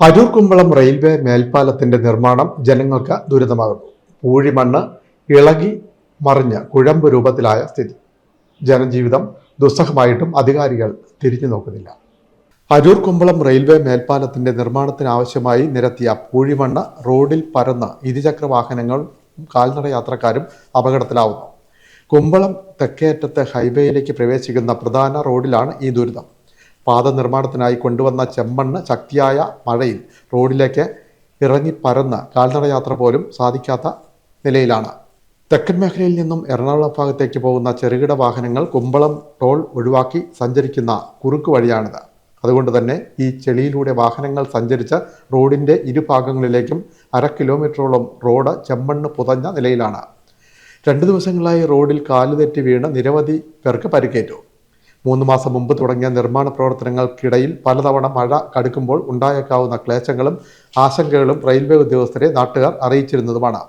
അരൂർ കുമ്പളം railway മേൽപ്പാലത്തിന്റെ നിർമ്മാണം ജനങ്ങൾക്ക് ദുരിതമാകുന്നു. പൂഴിമണ്ണ് ഇളകി മറിഞ്ഞ് കുഴമ്പ് രൂപത്തിലായ സ്ഥിതി. ജനജീവിതം ദുസ്സഹമായിട്ടും അധികാരികൾ തിരിഞ്ഞു നോക്കുന്നില്ല. അരൂർ കുമ്പളം റെയിൽവേ മേൽപ്പാലത്തിന്റെ നിർമ്മാണത്തിനാവശ്യമായി നിരത്തിയ പൂഴിമണ്ണ് റോഡിൽ പരന്ന് ഇരുചക്ര വാഹനങ്ങളും കാൽനട യാത്രക്കാരും അപകടത്തിലാവുന്നു. കുമ്പളം തെക്കേറ്റത്തെ ഹൈവേയിലേക്ക് പ്രവേശിക്കുന്ന പ്രധാന റോഡിലാണ് ഈ ദുരിതം. പാത നിർമ്മാണത്തിനായി കൊണ്ടുവന്ന ചെമ്മണ്ണ് ശക്തിയായ മഴയിൽ റോഡിലേക്ക് ഇറങ്ങി പരന്ന് കാൽനട യാത്ര പോലും സാധിക്കാത്ത നിലയിലാണ്. തെക്കൻ മേഖലയിൽ നിന്നും എറണാകുളം ഭാഗത്തേക്ക് പോകുന്ന ചെറുകിട വാഹനങ്ങൾ കുമ്പളം ടോൾ ഒഴിവാക്കി സഞ്ചരിക്കുന്ന കുറുക്ക് വഴിയാണിത്. അതുകൊണ്ട് തന്നെ ഈ ചെളിയിലൂടെ വാഹനങ്ങൾ സഞ്ചരിച്ച് റോഡിന്റെ ഇരുഭാഗങ്ങളിലേക്കും അര കിലോമീറ്ററോളം റോഡ് ചെമ്മണ്ണ് പുതഞ്ഞ നിലയിലാണ്. രണ്ട് ദിവസങ്ങളായി റോഡിൽ കാലുതെറ്റി വീണ് നിരവധി പേർക്ക് പരിക്കേറ്റു. മൂന്ന് മാസം മുമ്പ് തുടങ്ങിയ നിർമ്മാണ പ്രവർത്തനങ്ങൾക്കിടയിൽ പലതവണ മഴ കടുക്കുമ്പോൾ ഉണ്ടായേക്കാവുന്ന ക്ലേശങ്ങളും ആശങ്കകളും റെയിൽവേ ഉദ്യോഗസ്ഥരെ നാട്ടുകാർ അറിയിച്ചിരുന്നതുമാണ്.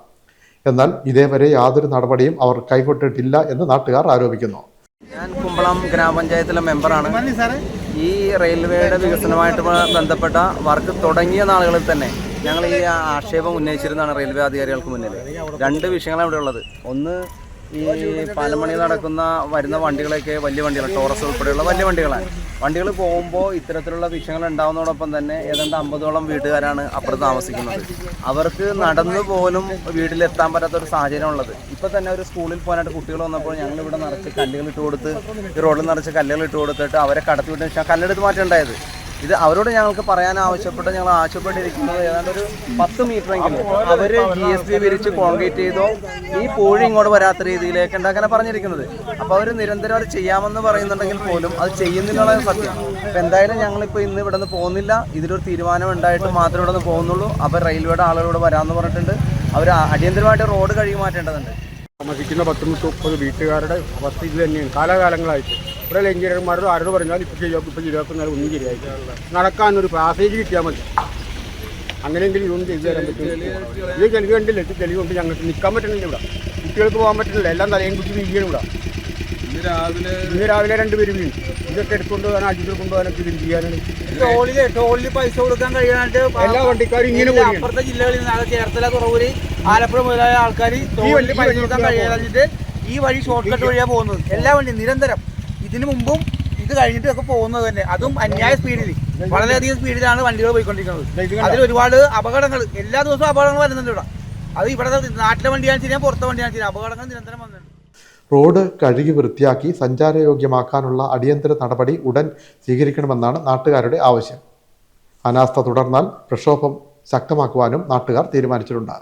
എന്നാൽ ഇതേവരെ യാതൊരു നടപടിയും അവർ കൈക്കൊണ്ടിട്ടില്ല എന്ന് നാട്ടുകാർ ആരോപിക്കുന്നു. ഞാൻ കുമ്പളം ഗ്രാമപഞ്ചായത്തിലെ മെമ്പറാണ്. ഈ റെയിൽവേയുടെ വികസനമായിട്ട് ബന്ധപ്പെട്ട വർക്ക് തുടങ്ങിയ നാളുകളിൽ തന്നെ ഞങ്ങൾ ഈ ആക്ഷേപം ഉന്നയിച്ചിരുന്നതാണ് റെയിൽവേ അധികാരികൾക്ക് മുന്നിൽ. രണ്ട് വിഷയങ്ങളാണ് ഇവിടെ ഉള്ളത്. ഒന്ന് ഈ പാലമണി നടക്കുന്ന വരുന്ന വണ്ടികളൊക്കെ വലിയ വണ്ടികളാണ് ടോറസ് ഉൾപ്പെടെയുള്ള വലിയ വണ്ടികളാണ്. വണ്ടികൾ പോകുമ്പോൾ ഇത്തരത്തിലുള്ള വിഷയങ്ങൾ ഉണ്ടാവുന്നതോടൊപ്പം തന്നെ ഏതാണ്ട് അമ്പതോളം വീട്ടുകാരാണ് അപ്പുറത്ത് താമസിക്കുന്നത്. അവർക്ക് നടന്നു പോലും വീട്ടിലെത്താൻ പറ്റാത്ത ഒരു സാഹചര്യം ഉള്ളത് ഇപ്പം തന്നെ ഒരു സ്കൂളിൽ പോകാനായിട്ട് കുട്ടികൾ വന്നപ്പോൾ ഞങ്ങൾ ഇവിടെ നിറച്ച് കല്ലുകൾ ഇട്ട് കൊടുത്ത് ഈ റോഡിൽ നിറച്ച് കല്ലുകൾ ഇട്ട് കൊടുത്തിട്ട് അവരെ കടത്തി ശേഷം കല്ലെടുത്ത് മാറ്റേണ്ടായത് ഇത് അവരോട് ഞങ്ങൾക്ക് പറയാൻ ആവശ്യപ്പെട്ട് ഞങ്ങൾ ആവശ്യപ്പെട്ടിരിക്കുന്നത് ഏതാണ്ട് ഒരു പത്ത് മീറ്ററെങ്കിലും. അവർ ജി എസ് ബി വിരിച്ച് കോൺക്രീറ്റ് ചെയ്തോ ഈ പൂഴി ഇങ്ങോട്ട് വരാത്ത രീതിയിലേക്ക് ഉണ്ടാക്കാനാണ് പറഞ്ഞിരിക്കുന്നത്. അപ്പോൾ അവർ നിരന്തരം അത് ചെയ്യാമെന്ന് പറയുന്നുണ്ടെങ്കിൽ പോലും അത് ചെയ്യുന്നില്ല സത്യം. അപ്പം എന്തായാലും ഞങ്ങളിപ്പോൾ ഇന്ന് ഇവിടെ നിന്ന് പോകുന്നില്ല. ഇതിലൊരു തീരുമാനം ഉണ്ടായിട്ട് മാത്രമേ ഇവിടെ നിന്ന് പോകുന്നുള്ളൂ. അപ്പോൾ റെയിൽവേയുടെ ആളുകളോട് വരാമെന്ന് പറഞ്ഞിട്ടുണ്ട്. അവർ അടിയന്തരമായിട്ട് റോഡ് കഴുകി മാറ്റേണ്ടതുണ്ട്. താമസിക്കുന്ന പത്ത് മുപ്പത് വീട്ടുകാരുടെ അവസ്ഥ ഇത് തന്നെയാണ്. കാലാകാലങ്ങളായിട്ട്. ഇവിടെ എഞ്ചിനീയർമാരോട് ആരോട് പറഞ്ഞാൽ ഇപ്പോൾ ശരിയാക്കും ഇപ്പോൾ ശരിയാക്കുന്ന ഒന്നും ശരിയായിട്ട് നടക്കാനൊരു പാസേജ് കിട്ടിയാൽ മതി. അങ്ങനെയെങ്കിലും ഇതൊന്നും ചെയ്തു തരാൻ പറ്റും. ഇത് ചെലവ് കണ്ടില്ല? ഇത് ചെലവ് കൊണ്ട് ഞങ്ങൾക്ക് നിൽക്കാൻ പറ്റുന്നില്ല ഇവിടെ. കുട്ടികൾക്ക് പോകാൻ പറ്റുന്നില്ല എല്ലാം തലയും കുത്തി വീഴണം ഇവിടെ. ഇന്ന് രാവിലെ പേര് വീണു. ഇതൊക്കെ എടുത്തുകൊണ്ട് പോകാൻ അജിത്തിൽ കൊണ്ടുപോകാനൊക്കെ ഇത് ചെയ്യാനാണ്. ടോളിൽ ടോളിൽ പൈസ കൊടുക്കാൻ കഴിയാനായിട്ട് എല്ലാ വണ്ടിക്കാരും ഇങ്ങനെ. അപ്പുറത്തെ ജില്ലകളിൽ നിന്ന് അത് ചേർത്തല തുറവൂര് ആലപ്പുഴ മുതലായ ആൾക്കാർ ടോളിൽ പൈസ വഴി കൊടുക്കാൻ കഴിയാതെ ഈ വഴി ഷോർട്ട് കട്ട് വഴിയാണ് പോകുന്നത്. എല്ലാ വണ്ടിയും നിരന്തരം. ഇതിനു മുമ്പും ഇത് കഴിഞ്ഞിട്ട് ഒക്കെ പോകുന്നത് തന്നെ. അതും അന്യായ സ്പീഡിൽ വളരെയധികം സ്പീഡിലാണ് വണ്ടികൾ പോയിക്കൊണ്ടിരിക്കുന്നത്. അതിൽ ഒരുപാട് അപകടങ്ങൾ. എല്ലാ ദിവസവും അപകടങ്ങൾ വരുന്നുണ്ട് ഇവിടെ. അത് ഇവിടെ നാട്ടിലെ വണ്ടിയാണ് ശരിയാ പുറത്തെ വണ്ടിയാണ് ശരിയാ അപകടങ്ങൾ നിരന്തരം വന്നിട്ടുണ്ട്. റോഡ് കഴുകി വൃത്തിയാക്കി സഞ്ചാരയോഗ്യമാക്കാനുള്ള അടിയന്തര നടപടി ഉടൻ സ്വീകരിക്കണമെന്നാണ് നാട്ടുകാരുടെ ആവശ്യം. അനാസ്ഥ തുടർന്നാൽ പ്രക്ഷോഭം ശക്തമാക്കുവാനും നാട്ടുകാർ തീരുമാനിച്ചിട്ടുണ്ട്.